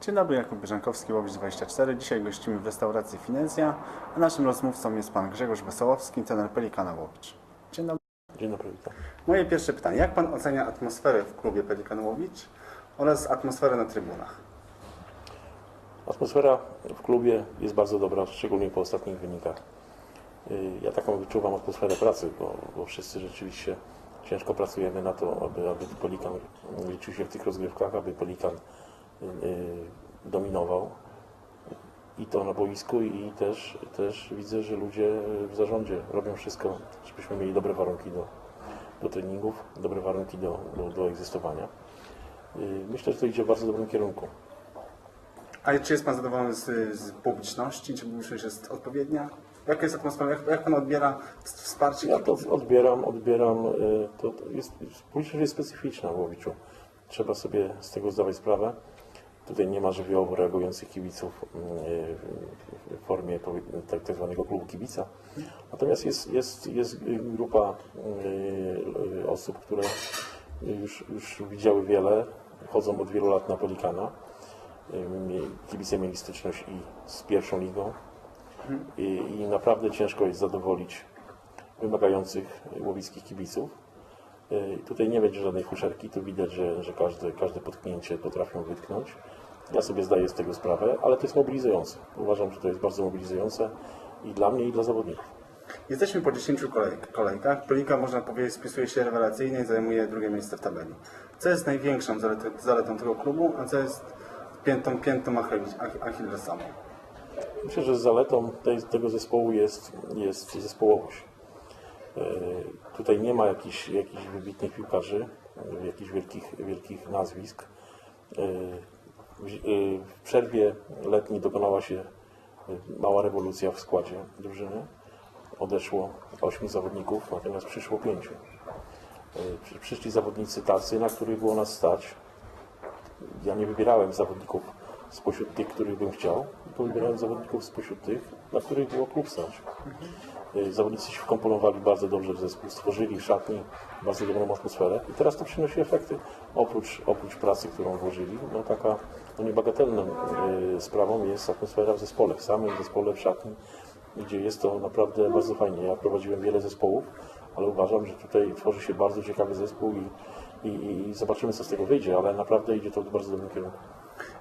Dzień dobry, Jakub Bieżankowski, Łowicz 24. Dzisiaj gościmy w restauracji Finezja, a naszym rozmówcą jest pan Grzegorz Wesołowski, trener Pelikana Łowicz. Dzień dobry. Dzień dobry, witam. Moje pierwsze pytanie. Jak pan ocenia atmosferę w klubie Pelikan Łowicz oraz atmosferę na trybunach? Atmosfera w klubie jest bardzo dobra, szczególnie po ostatnich wynikach. Y, Ja taką wyczuwam atmosferę pracy, bo, bo wszyscy rzeczywiście ciężko pracujemy na to, aby, aby Polikan liczył się w tych rozgrywkach, aby Polikan y, dominował. I to na boisku i też, też widzę, że ludzie w zarządzie robią wszystko, żebyśmy mieli dobre warunki do, do treningów, dobre warunki do, do, do egzystowania. Y, Myślę, że to idzie w bardzo dobrym kierunku. A czy jest pan zadowolony z, z publiczności? Czy publiczność jest odpowiednia? Jaka jest atmosfera? Jak, jak pan odbiera wsparcie? Ja to odbieram, odbieram, y, to to jest, publiczność jest specyficzna w Łowiczu. Trzeba sobie z tego zdawać sprawę. Tutaj nie ma żywiołowo reagujących kibiców y, w formie tak, tak zwanego klubu kibica. Natomiast jest, jest, jest grupa y, y, osób, które już, już widziały wiele, chodzą od wielu lat na Pelikana. Mie- Kibice mieli styczność i z pierwszą ligą. I, I naprawdę ciężko jest zadowolić wymagających łowickich kibiców. Tutaj nie będzie żadnej fuszerki, tu widać, że, że każde, każde potknięcie potrafią wytknąć. Ja sobie zdaję z tego sprawę, ale to jest mobilizujące. Uważam, że to jest bardzo mobilizujące i dla mnie, i dla zawodników. Jesteśmy po 10 kolejk, kolejkach. Pelikan, można powiedzieć, spisuje się rewelacyjnie i zajmuje drugie miejsce w tabeli. Co jest największą zaletą, zaletą tego klubu, a co jest piętą, piętą Achilles- Ach- Achillesową? Myślę, że zaletą tej, tego zespołu jest, jest zespołowość. E, Tutaj nie ma jakichś, jakichś wybitnych piłkarzy, e, jakichś wielkich, wielkich nazwisk. E, W, e, w przerwie letniej dokonała się e, mała rewolucja w składzie drużyny. Odeszło ośmiu zawodników, natomiast przyszło pięciu. E, przy- Przyszli zawodnicy tacy, na których było nas stać, ja nie wybierałem zawodników spośród tych, których bym chciał, tylko wybierałem zawodników spośród tych, na których było klub stać. Y, Zawodnicy się wkomponowali bardzo dobrze w zespół, stworzyli w szatni bardzo dobrą atmosferę i teraz to przynosi efekty. Oprócz, oprócz pracy, którą włożyli, no taka no niebagatelną y, sprawą jest atmosfera w zespole, w samym zespole, w szatni, gdzie jest to naprawdę bardzo fajnie. Ja prowadziłem wiele zespołów, ale uważam, że tutaj tworzy się bardzo ciekawy zespół i, i, i zobaczymy, co z tego wyjdzie, ale naprawdę idzie to w bardzo dobrym kierunku.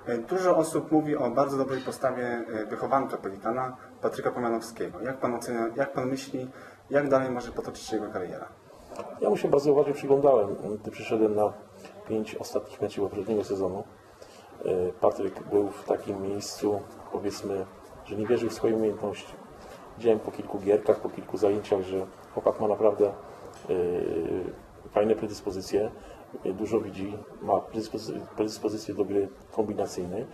E, Dużo osób mówi o bardzo dobrej postawie e, wychowanka Pelikana, Patryka Pomianowskiego. Jak pan ocenia, jak pan myśli, jak dalej może potoczyć się jego kariera? Ja mu się bardzo uważnie przyglądałem, gdy przyszedłem na pięć ostatnich meczów poprzedniego sezonu. E, Patryk był w takim miejscu, powiedzmy, że nie wierzył w swoje umiejętności. Widziałem po kilku gierkach, po kilku zajęciach, że chłopak ma naprawdę fajne predyspozycje, dużo widzi, ma predyspozy- predyspozycję do gry kombinacyjnej.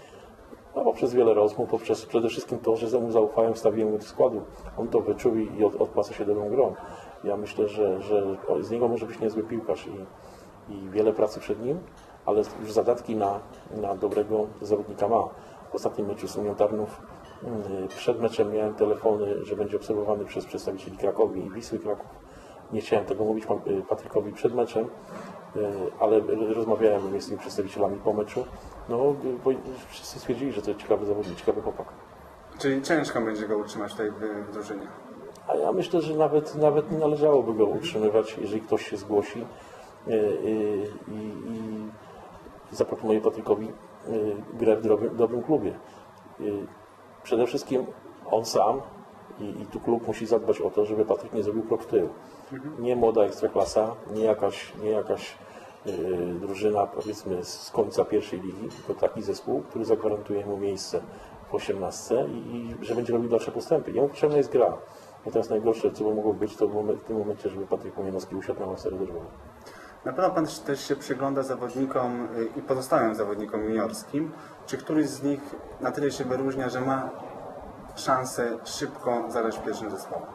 No, poprzez wiele rozmów, poprzez przede wszystkim to, że mu zaufałem, wstawiłem go do składu. On to wyczuł i od, się dobrą grą. Ja myślę, że, że z niego może być niezły piłkarz i, i wiele pracy przed nim, ale już zadatki na, na dobrego zawodnika ma. W ostatnim meczu z Unią Tarnów mm, przed meczem miałem telefony, że będzie obserwowany przez przedstawicieli Krakowi i Wisły Kraków. Nie chciałem tego mówić y, Patrykowi przed meczem, y, ale rozmawiałem z tymi przedstawicielami po meczu. No, y, bo wszyscy stwierdzili, że to jest ciekawy zawodnik, ciekawy chłopak. Czyli ciężko będzie go utrzymać tutaj w, drużynie. A ja myślę, że nawet, nawet nie należałoby go utrzymywać, jeżeli ktoś się zgłosi i, i zaproponuje Patrykowi grę w dobrym, dobrym klubie. Przede wszystkim on sam i, i tu klub musi zadbać o to, żeby Patryk nie zrobił krok w tył. Nie młoda ekstraklasa, nie jakaś, nie jakaś y, drużyna powiedzmy z końca pierwszej ligi, tylko taki zespół, który zagwarantuje mu miejsce w 18 i, i że będzie robił dalsze postępy. Jemu potrzebna jest gra. Natomiast najgorsze, co by mogło być, to w, tym momencie, żeby Patryk Pomianowski usiadł na ławie rezerwowym. Na pewno pan też się przygląda zawodnikom y, i pozostałym zawodnikom juniorskim. Czy któryś z nich na tyle się wyróżnia, że ma szansę szybko zagrać w pierwszym zespole?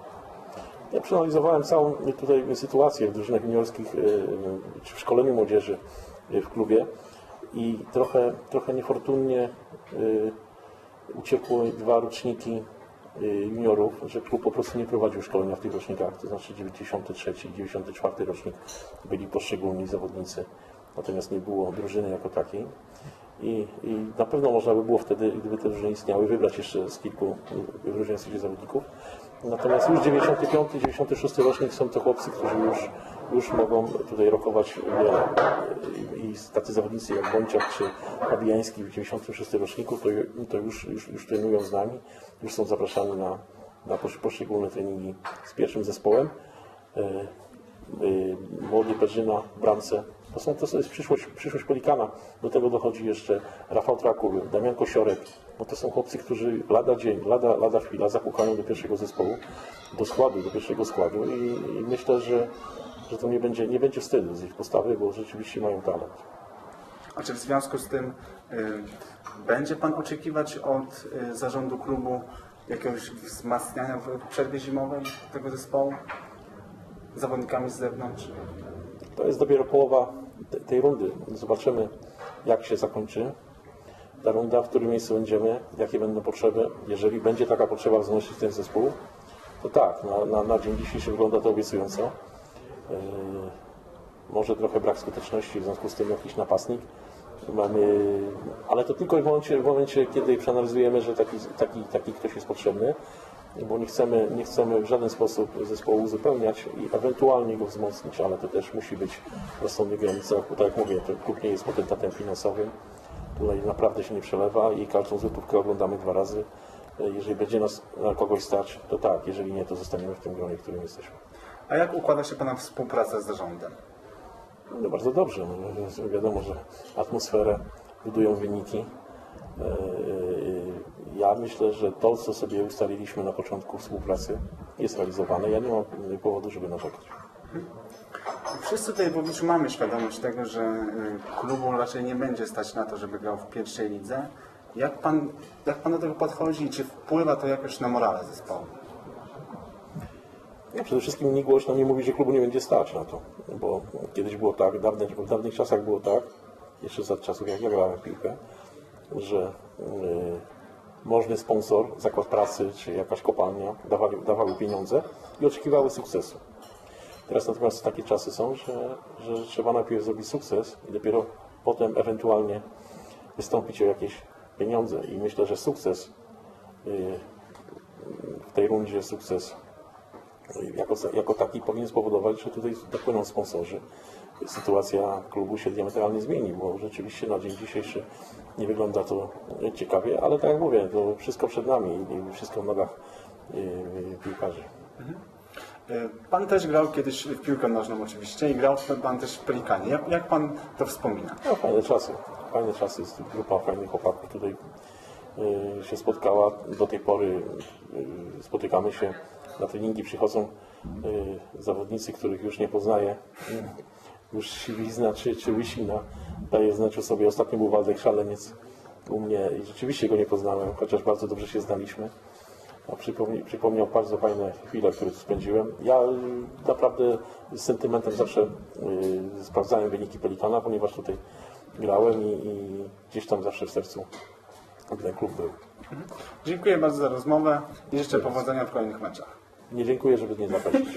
Ja przeanalizowałem całą tutaj sytuację w drużynach juniorskich y, czy w szkoleniu młodzieży y, w klubie i trochę, trochę niefortunnie y, uciekły dwa roczniki juniorów, że klub po prostu nie prowadził szkolenia w tych rocznikach, to znaczy 93 i 94 rocznik byli poszczególni zawodnicy, natomiast nie było drużyny jako takiej. I, i na pewno można by było wtedy, gdyby te drużyny istniały, wybrać jeszcze z kilku y, wyróżniających się zawodników. Natomiast już 95, 96 rocznik są to chłopcy, którzy już, już mogą tutaj rokować. I, i tacy zawodnicy jak Bąciak czy Fabiański w 96 roczniku to, to już, już, już trenują z nami, już są zapraszani na, na posz- poszczególne treningi z pierwszym zespołem. Y, y, młody Perzyna w bramce. To, są, to jest przyszłość, przyszłość Pelikana. Do tego dochodzi jeszcze Rafał Trakul, Damian Kosiorek. No to są chłopcy, którzy lada dzień, lada, lada chwila zapukają do pierwszego zespołu, do składu, do pierwszego składu i, i myślę, że, że to nie będzie, nie będzie wstydu z ich postawy, bo rzeczywiście mają talent. A czy w związku z tym y, będzie Pan oczekiwać od y, zarządu klubu jakiegoś wzmacniania w przerwie zimowej tego zespołu? Zawodnikami z zewnątrz? To jest dopiero połowa tej rundy. Zobaczymy, jak się zakończy ta runda, w którym miejscu będziemy, jakie będą potrzeby. Jeżeli będzie taka potrzeba wznosić ten zespół, to tak, na, na, na dzień dzisiejszy wygląda to obiecująco. Yy, może trochę brak skuteczności, w związku z tym jakiś napastnik. Mamy, ale to tylko w momencie, w momencie kiedy przeanalizujemy, że taki, taki, taki ktoś jest potrzebny, bo nie chcemy, nie chcemy w żaden sposób zespołu uzupełniać i ewentualnie go wzmocnić, ale to też musi być w rozsądnych granicach, bo tak jak mówię, to klub nie jest potentatem finansowym, tutaj naprawdę się nie przelewa i każdą złotówkę oglądamy dwa razy. Jeżeli będzie nas na kogoś stać, to tak, jeżeli nie, to zostaniemy w tym gronie, w którym jesteśmy. A jak układa się Pana współpraca z zarządem? No bardzo dobrze. No, wiadomo, że atmosferę budują wyniki. E, Ja myślę, że to, co sobie ustaliliśmy na początku współpracy, jest realizowane. Ja nie mam powodu, żeby narzekać. Wszyscy tutaj w Łowiczu mamy świadomość tego, że y, klubu raczej nie będzie stać na to, żeby grał w pierwszej lidze. Jak Pan, jak pan do tego podchodzi i czy wpływa to jakoś na morale zespołu? No, przede wszystkim nikt głośno nie mówi, że klubu nie będzie stać na to. Bo kiedyś było tak, dawne, w dawnych czasach było tak, jeszcze za czasów jak ja grałem w piłkę, że y, możny sponsor, zakład pracy czy jakaś kopalnia dawali, dawały pieniądze i oczekiwały sukcesu. Teraz natomiast takie czasy są, że, że trzeba najpierw zrobić sukces i dopiero potem ewentualnie wystąpić o jakieś pieniądze. I myślę, że sukces y, w tej rundzie, sukces jako, jako taki powinien spowodować, że tutaj dopłyną sponsorzy. Sytuacja klubu się diametralnie zmieni, bo rzeczywiście na dzień dzisiejszy nie wygląda to ciekawie, ale tak jak mówię, to wszystko przed nami i wszystko w nogach yy, piłkarzy. Y, Pan też grał kiedyś w piłkę nożną oczywiście i grał Pan też w Pelikanie. Jak, jak Pan to wspomina? No, fajne czasy, fajne czasy, jest grupa fajnych chłopaków tutaj yy, się spotkała. Do tej pory yy, spotykamy się, na treningi przychodzą yy, zawodnicy, których już nie poznaję. Już siwizna czy, czy łysina daje znać o sobie. Ostatnio był Waldek Szaleniec u mnie i rzeczywiście go nie poznałem, chociaż bardzo dobrze się znaliśmy. A przypomni, przypomniał bardzo fajne chwile, które spędziłem. Ja y, naprawdę z sentymentem zawsze y, sprawdzałem wyniki Pelikana, ponieważ tutaj grałem i, i gdzieś tam zawsze w sercu ten klub był. Dziękuję bardzo za rozmowę i życzę powodzenia w kolejnych meczach. Nie dziękuję, żeby nie zaprosić.